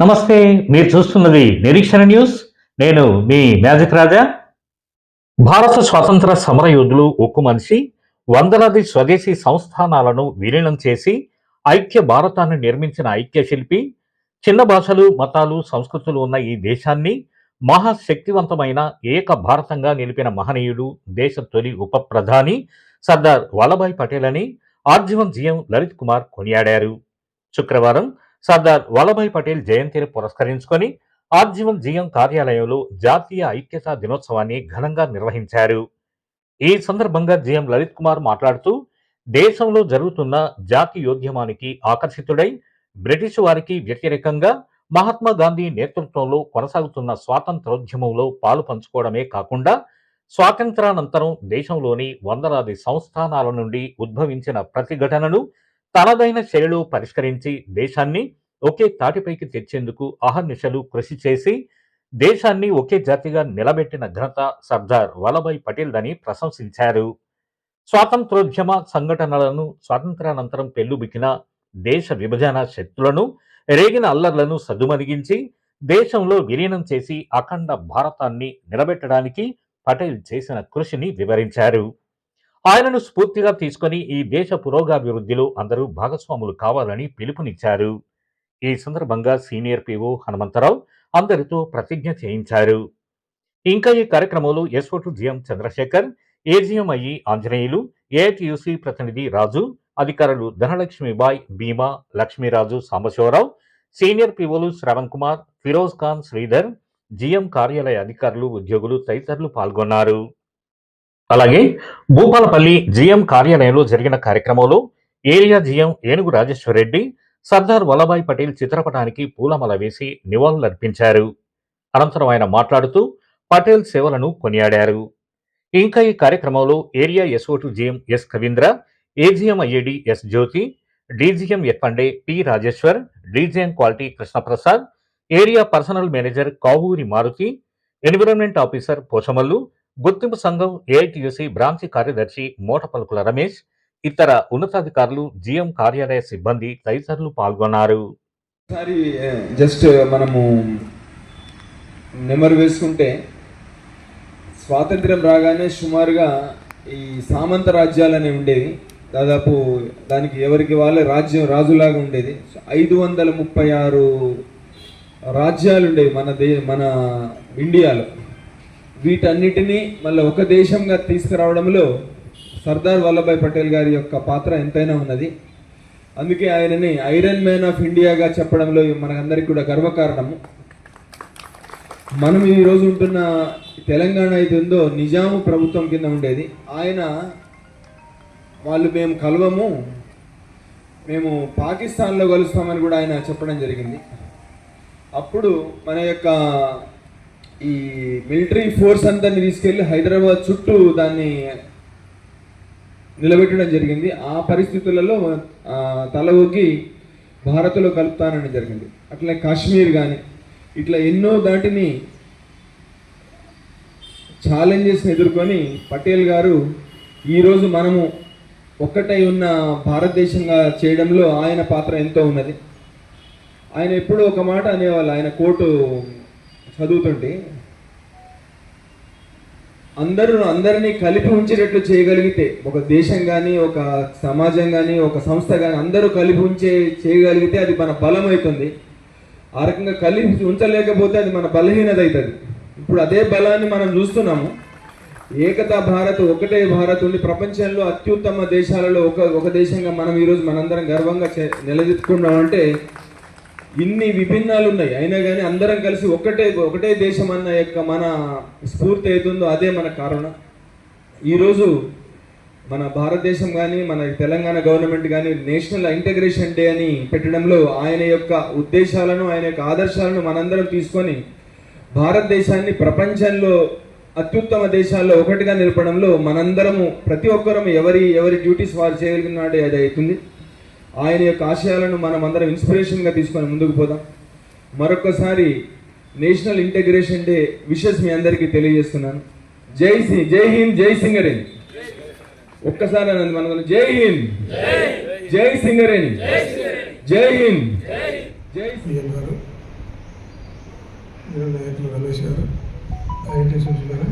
నమస్తే మీరు చూస్తున్నది నిరీక్షణ న్యూస్. నేను మీ మ్యాజిక్ రాజా. భారత స్వాతంత్ర సమర యోధులు ఉక్కు మనిషి వందలాది స్వదేశీ సంస్థానాలను విలీనం చేసి ఐక్య భారతాన్ని నిర్మించిన ఐక్య శిల్పి చిన్న భాషలు మతాలు సంస్కృతులు ఉన్న ఈ దేశాన్ని మహాశక్తివంతమైన ఏక భారతంగా నిలిపిన మహనీయుడు దేశ తొలి ఉప ప్రధాని సర్దార్ వల్లభాయ్ పటేల్ అని ఆర్జీవన్ జిఎం లలిత్ కుమార్ కొనియాడారు. శుక్రవారం సర్దార్ వల్లభాయ్ పటేల్ జయంతిని పురస్కరించుకొని ఆర్జీవన్ జీఎం కార్యాలయంలో జాతీయ ఐక్యతా దినోత్సవాన్ని ఘనంగా నిర్వహించారు. ఈ సందర్భంగా జిఎం లలిత్ కుమార్ మాట్లాడుతూ దేశంలో జరుగుతున్న జాతీయోద్యమానికి ఆకర్షితుడై బ్రిటిష్ వారికి వ్యతిరేకంగా మహాత్మా గాంధీ నేతృత్వంలో కొనసాగుతున్న స్వాతంత్రోద్యమంలో పాలు పంచుకోవడమే కాకుండా స్వాతంత్రానంతరం దేశంలోని వందలాది సంస్థానాల నుండి ఉద్భవించిన ప్రతిఘటనను తనదైన శైలిలో పరిష్కరించి దేశాన్ని ఒకే తాటిపైకి తెచ్చేందుకు అహర్నిశలు కృషి చేసి దేశాన్ని ఒకే జాతిగా నిలబెట్టిన ఘనత సర్దార్ వల్లభాయ్ పటేల్దని ప్రశంసించారు. స్వాతంత్రోద్యమ సంఘటనలను స్వాతంత్రానంతరం పెళ్ళుబికిన దేశ విభజన శక్తులను రేగిన అల్లర్లను సదుమరిగించి దేశంలో విలీనం చేసి అఖండ భారతాన్ని నిలబెట్టడానికి పటేల్ చేసిన కృషిని వివరించారు. ఆయనను స్ఫూర్తిగా తీసుకొని ఈ దేశ పురోగాభివృద్ధిలో అందరూ భాగస్వాములు కావాలని పిలుపునిచ్చారు. ఈ సందర్భంగా సీనియర్ పిఓ హనుమంతరావు అందరితో ప్రతిజ్ఞ చేయించారు. ఇంకా ఈ కార్యక్రమంలో SO two GM Chandrashekar AGM Anjaneyulu AITUC ప్రతినిధి రాజు అధికారులు ధనలక్ష్మిబాయ్ భీమా లక్ష్మీరాజు సాంబశివరావు సీనియర్ పిఓలు శ్రవణ్ కుమార్ ఫిరోజ్ ఖాన్ శ్రీధర్ జిఎం కార్యాలయ అధికారులు ఉద్యోగులు తదితరులు పాల్గొన్నారు. అలాగే భూపాలపల్లి జిఎం కార్యాలయంలో జరిగిన కార్యక్రమంలో ఏరియా జిఎం ఏనుగు రాజేశ్వర్ రెడ్డి సర్దార్ వల్లభాయ్ పటేల్ చిత్రపటానికి పూలమల వేసి నివాళులర్పించారు. అనంతరం ఆయన మాట్లాడుతూ పటేల్ సేవలను కొనియాడారు. ఇంకా ఈ కార్యక్రమంలో area SO two GM S Kavindra AGM IAD S Jyothi DGM ఎత్పండే P Rajeshwar DGM quality Krishnaprasad area personnel manager Kavuri Maruthi environment officer Pochamallu గుర్తింపు సంఘం ఏఐటియుసి బ్రాంచి కార్యదర్శి మోటపలుకుల రమేష్ ఇతర ఉన్నతాధికారులు జిఎం కార్యాలయ సిబ్బంది తదితరులు పాల్గొన్నారు. ఒకసారి జస్ట్ మనము నెమరు వేసుకుంటే స్వాతంత్ర్యం రాగానే సుమారుగా ఈ సామంత రాజ్యాలనే ఉండేవి. దాదాపు దానికి ఎవరికి వాళ్ళే రాజ్యం రాజులాగా ఉండేది. ఐదు వందల ముప్పై ఆరు రాజ్యాలు ఉండేవి మన దే మన ఇండియాలో. వీటన్నిటినీ మళ్ళీ ఒక దేశంగా తీసుకురావడంలో సర్దార్ వల్లభాయ్ పటేల్ గారి యొక్క పాత్ర ఎంతైనా ఉన్నది. అందుకే ఆయనని ఐరన్ మ్యాన్ ఆఫ్ ఇండియాగా చెప్పడంలో మనకందరికీ కూడా గర్వకారణము. మనం ఈరోజు ఉంటున్న తెలంగాణ అయితే ఉందో నిజాము ప్రభుత్వం కింద ఉండేది. ఆయన వాళ్ళు మేము కలవము మేము పాకిస్తాన్లో కలుస్తామని కూడా ఆయన చెప్పడం జరిగింది. అప్పుడు మన యొక్క ఈ మిలిటరీ ఫోర్స్ అంతా తీసుకెళ్ళి హైదరాబాద్ చుట్టూ దాన్ని నిలబెట్టడం జరిగింది. ఆ పరిస్థితులలో తల ఊగి భారత్లో కలుపుతానని జరిగింది. అట్లా కాశ్మీర్ కానీ ఇట్లా ఎన్నో దాటిని ఛాలెంజెస్ని ఎదుర్కొని పటేల్ గారు ఈరోజు మనము ఒక్కటై ఉన్న భారతదేశంగా చేయడంలో ఆయన పాత్ర ఎంతో ఉన్నది. ఆయన ఎప్పుడూ ఒక మాట అనేవాళ్ళు ఆయన కోటు చదువుతుంటే అందరూ అందరినీ కలిపి ఉంచేటట్లు చేయగలిగితే ఒక దేశం కానీ ఒక సమాజం కానీ ఒక సంస్థ కానీ అందరూ కలిపి ఉంచే చేయగలిగితే అది మన బలం అవుతుంది. ఆ రకంగా కలిపి ఉంచలేకపోతే అది మన బలహీనత అవుతుంది ఇప్పుడు అదే బలాన్ని మనం చూస్తున్నాము. ఏకతా భారత్ ఒకటే భారత్ ఉండి ప్రపంచంలో అత్యుత్తమ దేశాలలో ఒక ఒక దేశంగా మనం ఈరోజు మనందరం గర్వంగా చే- నిలదెత్తుకున్నామంటే ఇన్ని విభిన్నాలు ఉన్నాయి అయినా కానీ అందరం కలిసి ఒకటే ఒకటే దేశం అన్న యొక్క మన స్ఫూర్తి అవుతుందో అదే మన కారణం. ఈరోజు మన భారతదేశం కానీ మన తెలంగాణ గవర్నమెంట్ కానీ నేషనల్ ఇంటగ్రేషన్ డే అని పెట్టడంలో ఆయన యొక్క ఉద్దేశాలను ఆయన యొక్క ఆదర్శాలను మనందరం తీసుకొని భారతదేశాన్ని ప్రపంచంలో అత్యుత్తమ దేశాల్లో ఒకటిగా నిలపడంలో మనందరము ప్రతి ఒక్కరము ఎవరి ఎవరి డ్యూటీస్ వారు చేయగలిగినాడే అది అవుతుంది. ఆయన యొక్క ఆశయాలను మనం అందరం ఇన్స్పిరేషన్గా తీసుకొని ముందుకు పోదాం. మరొకసారి నేషనల్ ఇంటగ్రేషన్ డే విషెస్ మీ అందరికీ తెలియజేస్తున్నాను. జై సి జై హింద్ జై సింగరేణి. ఒక్కసారి అనండి మనం జై హింద్. జై సింగరేణి. జై హింద్. జై సింగ్ గారు యూనియన్ నాయకులు రమేష్ గారు ఐఐటి సూచన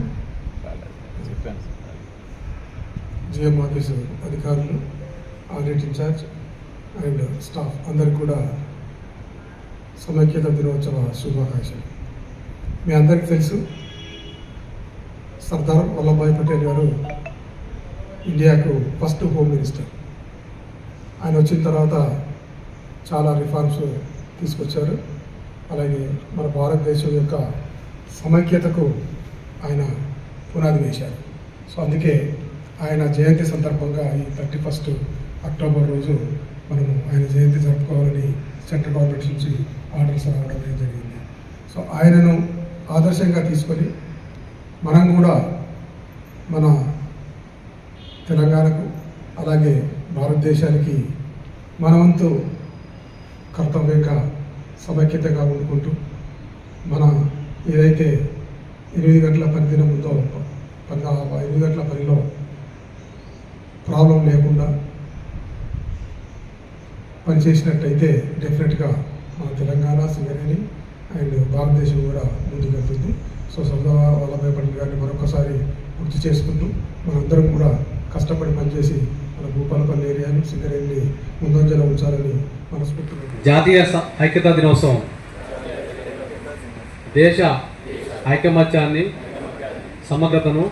జిఎం ఆఫీసు అధికారులు ఆడిట్ ఇన్ఛార్జ్ అండ్ స్టాఫ్ అందరికి కూడా సమైక్యత దినోత్సవ శుభాకాంక్షలు. మీ అందరికీ తెలుసు సర్దార్ వల్లభాయ్ పటేల్ గారు ఇండియాకు ఫస్ట్ హోమ్ మినిస్టర్. ఆయన వచ్చిన తర్వాత చాలా రిఫార్మ్స్ తీసుకొచ్చారు. అలాగే మన భారతదేశం యొక్క సమైక్యతకు ఆయన పునాది వేశారు. సో అందుకే ఆయన జయంతి సందర్భంగా ఈ థర్టీ ఫస్ట్ అక్టోబర్ రోజు మనము ఆయన జయంతి జరుపుకోవాలని సెంట్రల్ గవర్నమెంట్ నుంచి ఆర్డర్స్ రావడం జరిగింది. సో ఆయనను ఆదర్శంగా తీసుకొని మనం కూడా మన తెలంగాణకు అలాగే భారతదేశానికి మనవంతు కర్తవ్యంగా సమైక్యతగా ఉండుకుంటూ మన ఏదైతే ఎనిమిది గంటల పనిదినం ఉందో పని ఎనిమిది గంటల పనిలో ప్రాబ్లం లేకుండా పనిచేసినట్టయితే డెఫినెట్గా మన తెలంగాణ సింగరేణి అండ్ భారతదేశం కూడా ముందుకెళ్తుంది సో సర్దార్ వల్లభాయ్ పటేల్ గారిని మరొకసారి గుర్తు చేసుకుంటూ మనందరం కూడా కష్టపడి పనిచేసి మన భూపాలపల్లి ఏరియాను సింగరేణిని ముందంజలో ఉంచాలని మనస్ఫూర్తిగా జాతీయ స- ఐక్యతా దినోత్సవం. దేశ ఐకమత్యాన్ని సమగ్రతను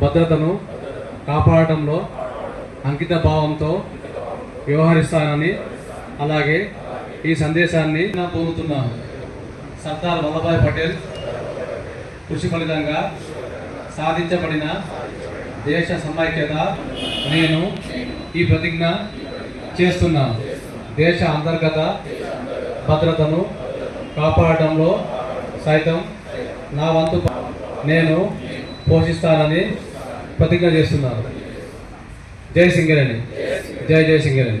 భద్రతను కాపాడటంలో అంకిత భావంతో వ్యవహరిస్తానని అలాగే ఈ సందేశాన్ని నా పొందుతున్నాను సర్దార్ వల్లభాయ్ పటేల్ కృషి ఫలితంగా సాధించబడిన దేశ సమైక్యత నేను ఈ ప్రతిజ్ఞ చేస్తున్నాను దేశ అంతర్గత భద్రతను కాపాడటంలో సైతం నా వంతు నేను పోషిస్తానని ప్రతిజ్ఞ చేస్తున్నాను జై సింగరేణి. జై జై సింగరేణి